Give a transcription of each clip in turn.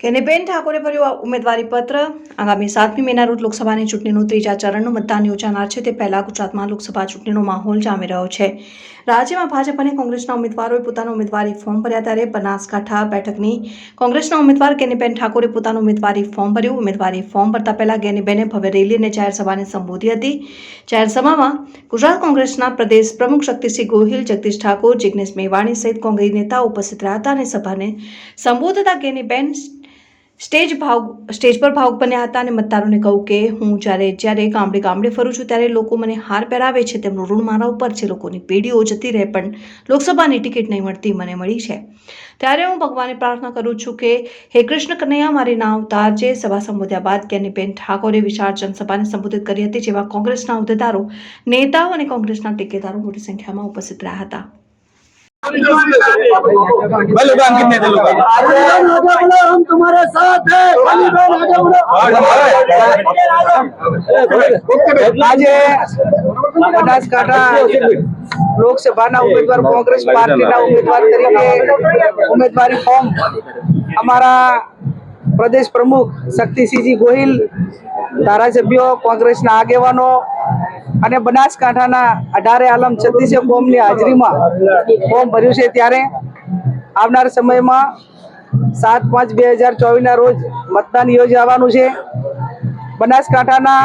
કેનીબેન ઠાકોરે ભર્યું ઉમેદવારી પત્ર. આગામી સાતમી મેના રોજ લોકસભાની ચૂંટણીનું ત્રીજા ચરણનું મતદાન યોજાનાર છે. તે પહેલા ગુજરાતમાં લોકસભા ચૂંટણીનો માહોલ જામી રહ્યો છે. રાજ્યમાં ભાજપ અને કોંગ્રેસના ઉમેદવારોએ પોતાનું ઉમેદવારી ફોર્મ ભર્યા ત્યારે બનાસકાંઠા બેઠકની કોંગ્રેસના ઉમેદવાર કેનીબેન ઠાકોરે પોતાનું ઉમેદવારી ફોર્મ ભર્યું. ઉમેદવારી ફોર્મ ભરતા પહેલા ગેનીબેને ભવ્ય રેલી અને જાહેરસભાને સંબોધી હતી. જાહેરસભામાં ગુજરાત કોંગ્રેસના પ્રદેશ પ્રમુખ શક્તિસિંહ ગોહિલ, જગદીશ ઠાકોર, જિગ્નેશ મેવાણી સહિત કોંગ્રેસ નેતાઓ ઉપસ્થિત રહ્યા હતા અને સભાને સંબોધતા ગેનીબેન સ્ટેજ ભાવ, સ્ટેજ પર ભાવુક બન્યા હતા અને મતદારોને કહું કે હું જ્યારે જ્યારે ગામડે ગામડે ફરું છું ત્યારે લોકો મને હાર પહેરાવે છે, તેમનું ઋણ મારા ઉપર છે, લોકોની પેઢીઓ જતી રહે પણ લોકસભાની ટિકિટ નહીં મળતી, મને મળી છે. ત્યારે હું ભગવાને પ્રાર્થના કરું છું કે, હે કૃષ્ણ કનૈયા, મારી ના જે સભા સંબોધ્યા બાદ જ્ઞાનીબેન ઠાકોરે વિશાળ જનસભાને સંબોધિત કરી હતી, જેમાં કોંગ્રેસના હોદ્દેદારો, નેતાઓ અને કોંગ્રેસના ટેકેદારો મોટી સંખ્યામાં ઉપસ્થિત રહ્યા હતા. भाई लोग कितने थे लोग आगे बढ़ो हम तुम्हारे साथ हैं खाली बहन आगे बढ़ो આજે બનાસકાંઠા લોકસભાના ઉમેદવાર કોંગ્રેસ પાર્ટીના ઉમેદવાર તરીકે ઉમેદવારી ફોર્મ અમારા પ્રદેશ પ્રમુખ શક્તિસિંહજી ગોહિલ ધારાસભ્યો કોંગ્રેસના આગેવાનો અને બનાસકાંઠાના અઢારે આલમ છત્રીસે કોમની હાજરીમાં ફોર્મ ભર્યું છે ત્યારે આવનાર સમયમાં સાત પાંચ બે હજાર ચોવીસના રોજ મતદાન યોજાવાનું છે. બનાસકાંઠાના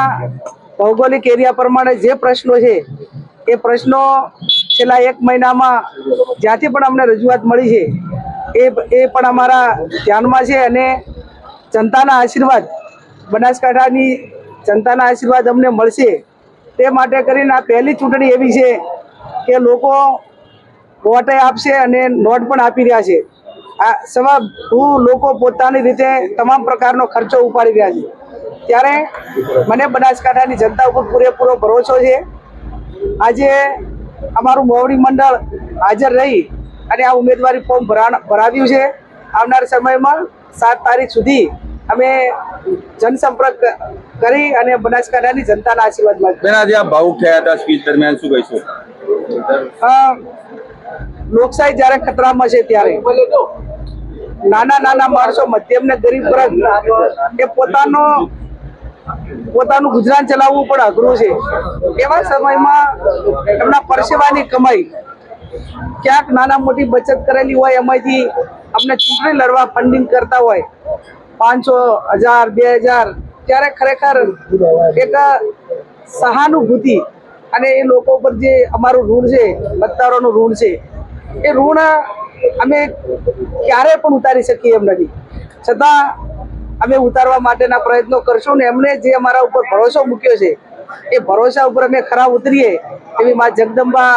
ભૌગોલિક એરિયા પ્રમાણે જે પ્રશ્નો છે, એ પ્રશ્નો છેલ્લા એક મહિનામાં જ્યાંથી પણ અમને રજૂઆત મળી છે, એ એ પણ અમારા ધ્યાનમાં છે અને જનતાના આશીર્વાદ, બનાસકાંઠાની જનતાના આશીર્વાદ અમને મળશે. તે માટે કરીને આ પહેલી ચૂંટણી એવી છે કે લોકો વોટે આપશે અને નોટ પણ આપી રહ્યા છે. આ સવા હું લોકો પોતાની રીતે તમામ પ્રકારનો ખર્ચો ઉપાડી રહ્યા છે. ત્યારે મને બનાસકાંઠાની જનતા ઉપર પૂરેપૂરો ભરોસો છે. આજે અમારું મોવડી મંડળ હાજર રહી અને આ ઉમેદવારી ફોર્મ ભરા ભરાવ્યું છે. આવનાર સમયમાં સાત તારીખ સુધી અમે જનસંપર્ક કરી અને બનાસકાંઠાની જનતાના આશીર્વાદ માંગીએ. બેન આજે આપ ભાવુક થયા હતા સ્પીચ દરમિયાન શું કહીશું લોકશાહી જ્યારે ખતરામાં છે ત્યારે નાના નાના માણસો મધ્યમ ને ગરીબ વર્ગ એ પોતાનો પોતાનું ગુજરાન ચલાવવું પણ અઘરું છે એવા સમયમાં એમના પરસેવાની કમાઈ ક્યાંક નાના મોટી બચત કરેલી હોય એમાંથી અમને ચૂંટણી લડવા ફંડિંગ કરતા હોય પાંચસો હજાર, બે હજાર, ત્યારે ખરેખર એક સહાનુભૂતિ અને એ લોકો પર જે અમારું ઋણ છે મતદારોનું ઋણ છે, એ ઋણ અમે ક્યારે પણ ઉતારી શકીએ એમ નથી. છતાં અમે ઉતારવા માટેના પ્રયત્નો કરશું ને એમને જે અમારા ઉપર ભરોસો મૂક્યો છે, એ ભરોસા ઉપર અમે ખરા ઉતરીએ એવી મા જગદંબા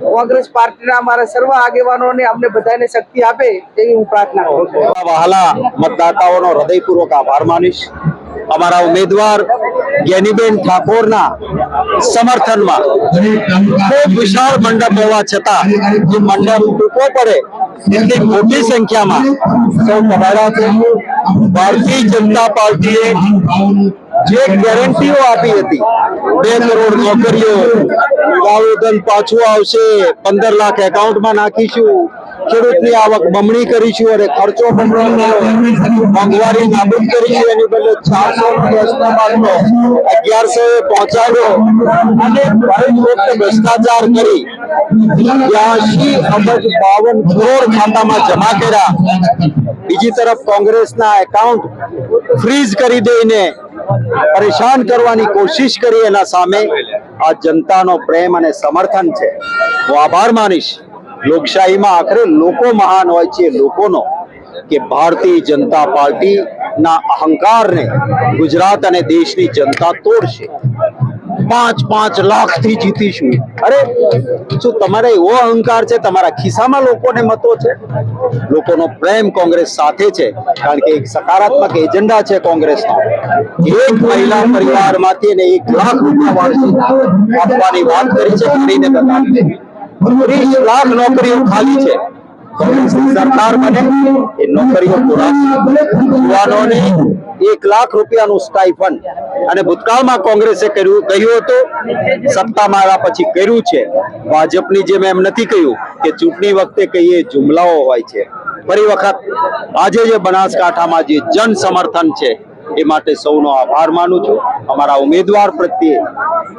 કોંગ્રેસ પાર્ટીના અમારા સર્વ આગેવાનોને અમને બધાને શક્તિ આપે તેવી હું પ્રાર્થના કરું વહાલા મતદાતાઓનો હૃદયપૂર્વક આભાર માનીશ. અમારા ઉમેદવાર જ્ઞાનીબેન ઠાકોરના સમર્થનમાં ખૂબ વિશાળ મંડપ હોવા છતાં જે મંડપ ટૂંકો પડે એટલી મોટી સંખ્યામાં સૌ પધાર્યા છે. ભારતીય જનતા પાર્ટીએ જે ગેરંટીઓ આપી હતી બે કરોડ નોકરીઓ, આવેદન પાછું આવશે, પંદર લાખ એકાઉન્ટમાં નાખીશું, ખેડૂતની આવક બમણી કરીશું અને ખર્ચો મોંઘવારી નાબૂદ કરીશું, એની બદલે ચારસો અગિયારસો એ પહોંચાડ્યો. અને ભ્રષ્ટાચાર કરી બ્યાસી અબજ બાવન કરોડ ખાતામાં જમા કર્યા. બીજી તરફ કોંગ્રેસના એકાઉન્ટ ફ્રીઝ કરી દઈને પરેશાન કરવાની કોશિશ કરી એના સામે. આ જનતાનો પ્રેમ અને સમર્થન છે. હું આભાર માનીશ. લોકશાહીમાં આખરે લોકો મહાન હોય છે લોકોનો કે ભારતીય જનતા પાર્ટીના અહંકારને ગુજરાત અને દેશની જનતા તોડશે. પાંચ પાંચ લાખથી જીતીશું. અરે, શું તમારે એવો અહંકાર છે? તમારા ખિસ્સામાં લોકોને મતો છે? લોકોનો પ્રેમ કોંગ્રેસ સાથે છે, કારણ કે એક સકારાત્મક એજન્ડા છે કોંગ્રેસનો. એક મહિલા પરિવારમાંથી અને એક લાખ રૂપિયા વાર્ષિક આપવાની વાત કરી છે લાખ નોકરીઓ ખાલી છે. સરકાર બને, એ નોકરીઓ યુવાનોને એક લાખ રૂપિયાનું સ્ટાઇફન અને ભૂતકાળમાં કોંગ્રેસે કર્યું, કહ્યું હતું સત્તામાં આવ્યા પછી કર્યું છે. ભાજપની જેમ એમ નથી કહ્યું કે ચૂંટણી વખતે કહીએ જુમલાઓ હોય છે. ફરી વખત આજે જે બનાસકાંઠામાં જે જન સમર્થન છે, એ માટે સૌનો આભાર માનું છું. અમારા ઉમેદવાર પ્રત્યે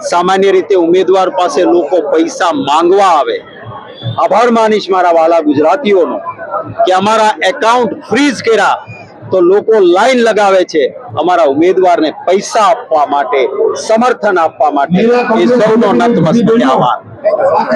સામાન્ય રીતે ઉમેદવાર પાસે લોકો પૈસા માંગવા આવે આભાર માનીશ મારા વાલા ગુજરાતીઓનો કે અમારા એકાઉન્ટ ફ્રીઝ કર્યા તો લોકો લાઈન લગાવે છે અમારા ઉમેદવારને પૈસા આપવા માટે સમર્થન આપવા માટે. એ સૌનો નતમસ્તક આભાર.